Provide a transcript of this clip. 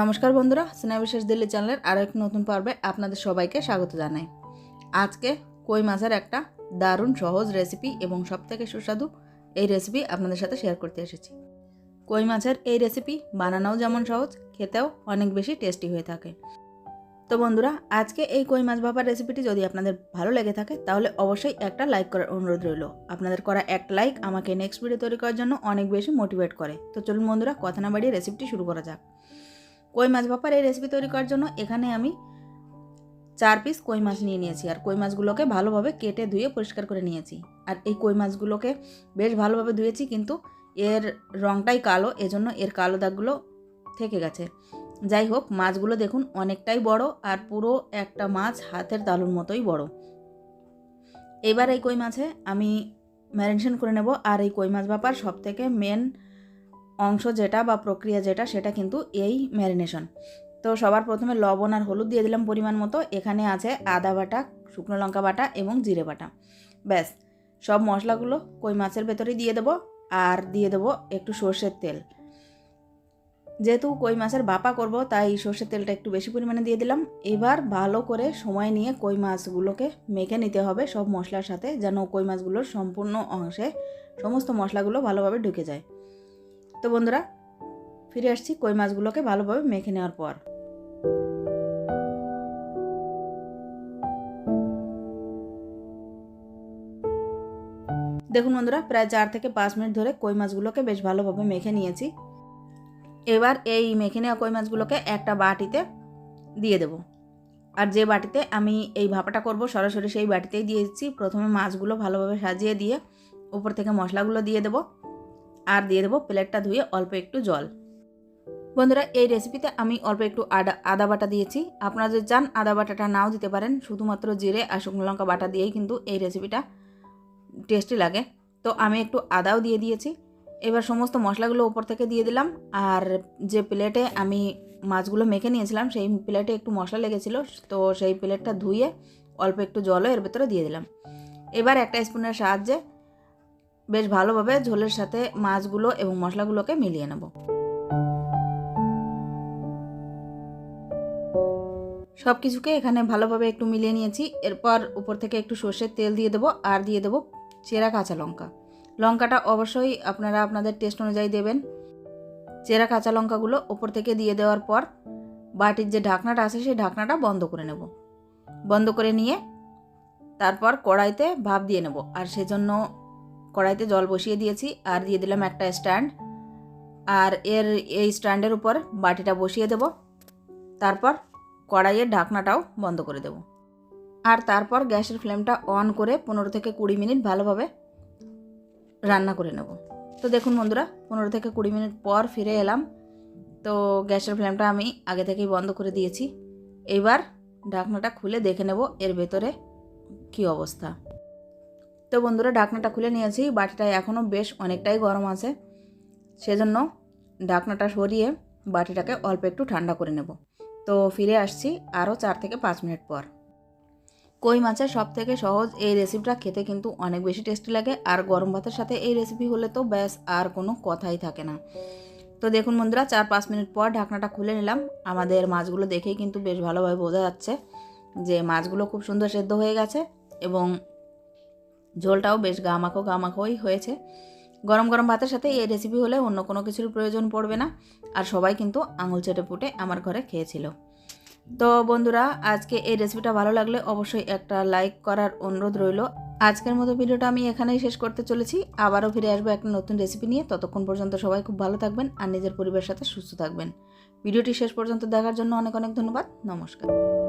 নমস্কার বন্ধুরা, সিনেমা বিশেষ দিল্লি চ্যানেলের আরও এক নতুন পর্বে আপনাদের সবাইকে স্বাগত জানাই। আজকে কই মাছের একটা দারুণ সহজ রেসিপি এবং সবথেকে সুস্বাদু এই রেসিপি আপনাদের সাথে শেয়ার করতে এসেছি। কই মাছের এই রেসিপি বানানোও যেমন সহজ, খেতেও অনেক বেশি টেস্টি হয়ে থাকে। তো বন্ধুরা, আজকে এই কই মাছ ভাপার রেসিপিটি যদি আপনাদের ভালো লেগে থাকে, তাহলে অবশ্যই একটা লাইক করার অনুরোধ রইল। আপনাদের করা একটা লাইক আমাকে নেক্সট ভিডিও তৈরি করার জন্য অনেক বেশি মোটিভেট করে। তো চলুন বন্ধুরা, কথা না বাড়িয়ে রেসিপিটি শুরু করা যাক। কই মাছ ভাপার এই রেসিপি তৈরি করার জন্য এখানে আমি চার পিস কই মাছ নিয়ে নিয়েছি। আর কই মাছগুলোকে ভালোভাবে কেটে ধুয়ে পরিষ্কার করে নিয়েছি। আর এই কই মাছগুলোকে বেশ ভালোভাবে ধুয়েছি কিন্তু এর রঙটাই কালো, এজন্য এর কালো দাগগুলো থেকে গেছে। যাই হোক, মাছগুলো দেখুন অনেকটাই বড় আর পুরো একটা মাছ হাতের তালুর মতোই বড়। এবার এই কই মাছে আমি ম্যারিনেশন করে নেব। আর এই কই মাছ ব্যাপার সব থেকে মেন অংশ যেটা বা প্রক্রিয়া যেটা, সেটা কিন্তু এই ম্যারিনেশন তো সবার প্রথমে লবণ আর হলুদ দিয়ে দিলাম পরিমাণ মতো। এখানে আছে আদা বাটা, শুকনো লঙ্কা বাটা এবং জিরে বাটা। ব্যাস, সব মশলাগুলো কই মাছের ভেতরে দিয়ে দেবো আর দিয়ে দেবো একটু সর্ষের তেল। যেহেতু কই মাছের বাপা করব, তাই সর্ষের তেলটা একটু বেশি পরিমাণে দিয়ে দিলাম। এবার ভালো করে সময় নিয়ে কই মাছগুলোকে মেখে নিতে হবে সব মশলার সাথে, যেন কই মাছগুলোর সম্পূর্ণ অংশে সমস্ত মশলাগুলো ভালোভাবে ঢুকে যায়। তো বন্ধুরা, ফিরে আসছি কই মাছগুলোকে ভালোভাবে মেখে নেওয়ার পর। দেখুন বন্ধুরা, প্রায় চার থেকে পাঁচ মিনিট ধরে কই মাছগুলোকে বেশ ভালোভাবে মেখে নিয়েছি। এবার এই মেখে নেওয়া কই মাছগুলোকে একটা বাটিতে দিয়ে দেব। আর যে বাটিতে আমি এই ভাপাটা করব, সরাসরি সেই বাটিতেই দিয়ে দিয়েছি প্রথমে মাছগুলো ভালোভাবে সাজিয়ে দিয়ে উপর থেকে মশলাগুলো দিয়ে দেবো। আর দিয়ে দেবো প্লেটটা ধুয়ে অল্প একটু জল। বন্ধুরা, এই রেসিপিতে আমি অল্প একটু আদা আদা বাটা দিয়েছি। আপনারা যদি চান আদা বাটাটা নাও দিতে পারেন, শুধুমাত্র জিরে আর শুকনো লঙ্কা বাটা দিয়েই কিন্তু এই রেসিপিটা টেস্টি লাগে। তো আমি একটু আদাও দিয়ে দিয়েছি। এবার সমস্ত মশলাগুলো ওপর থেকে দিয়ে দিলাম। আর যে প্লেটে আমি মাছগুলো মেখে নিয়েছিলাম, সেই প্লেটে একটু মশলা লেগেছিলো। তো সেই প্লেটটা ধুয়ে অল্প একটু জলও এর ভেতরে দিয়ে দিলাম। এবার একটা স্পুনের সাহায্যে বেশ ভালোভাবে ঝোলের সাথে মাছগুলো এবং মশলাগুলোকে মিলিয়ে নেব। সব কিছুকে এখানে ভালোভাবে একটু মিলিয়ে নিয়েছি। এরপর উপর থেকে একটু সর্ষের তেল দিয়ে দেবো আর দিয়ে দেবো চেরা কাঁচা লঙ্কা। লঙ্কাটা অবশ্যই আপনারা আপনাদের টেস্ট অনুযায়ী দেবেন। চেরা কাঁচা লঙ্কাগুলো ওপর থেকে দিয়ে দেওয়ার পর বাটির যে ঢাকনাটা আছে সেই ঢাকনাটা বন্ধ করে নেব। বন্ধ করে নিয়ে তারপর কড়াইতে ভাপ দিয়ে নেব। আর সেজন্য কড়াইতে জল বসিয়ে দিয়েছি আর দিয়ে দিলাম একটা স্ট্যান্ড। আর এর এই স্ট্যান্ডের উপর বাটিটা বসিয়ে দেব। তারপর কড়াইয়ের ঢাকনাটাও বন্ধ করে দেব। আর তারপর গ্যাসের ফ্লেমটা অন করে পনেরো থেকে কুড়ি মিনিট ভালোভাবে রান্না করে নেব। তো দেখুন বন্ধুরা, পনেরো থেকে কুড়ি মিনিট পর ফিরে এলাম। তো গ্যাসের ফ্লেমটা আমি আগে থেকেই বন্ধ করে দিয়েছি। এবার ঢাকনাটা খুলে দেখে নেব এর ভেতরে কী অবস্থা। তো বন্ধুরা ঢাকনাটা খুলে নিয়েছি, বাটিটা এখনও বেশ অনেকটাই গরম আছে। সেজন্য ঢাকনাটা সরিয়ে বাটিটাকে অল্প একটু ঠান্ডা করে নেব। তো ফিরে আসছি আরও চার থেকে পাঁচ মিনিট পর। কই মাছের সব থেকে সহজ এই রেসিপিটা খেতে কিন্তু অনেক বেশি টেস্টি লাগে, আর গরম ভাতের সাথে এই রেসিপি হলে তো ব্যাস আর কোনো কথাই থাকে না। তো দেখুন বন্ধুরা, চার পাঁচ মিনিট পর ঢাকনাটা খুলে নিলাম। আমাদের মাছগুলো দেখেই কিন্তু বেশ ভালোভাবে বোঝা যাচ্ছে যে মাছগুলো খুব সুন্দর সেদ্ধ হয়ে গেছে এবং ঝোলটাও বেশ গামাখো গামাখোই হয়েছে। গরম গরম ভাতের সাথে এই রেসিপি হলে অন্য কোনো কিছুর প্রয়োজন পড়বে না। আর সবাই কিন্তু আঙুল চেটে পুটে আমার ঘরে খেয়েছিল। তো বন্ধুরা, আজকে এই রেসিপিটা ভালো লাগলে অবশ্যই একটা লাইক করার অনুরোধ রইল। আজকের মতো ভিডিওটা আমি এখানেই শেষ করতে চলেছি। আবারও ফিরে আসব একটা নতুন রেসিপি নিয়ে। ততক্ষণ পর্যন্ত সবাই খুব ভালো থাকবেন আর নিজের পরিবারের সাথে সুস্থ থাকবেন। ভিডিওটি শেষ পর্যন্ত দেখার জন্য অনেক অনেক ধন্যবাদ। নমস্কার।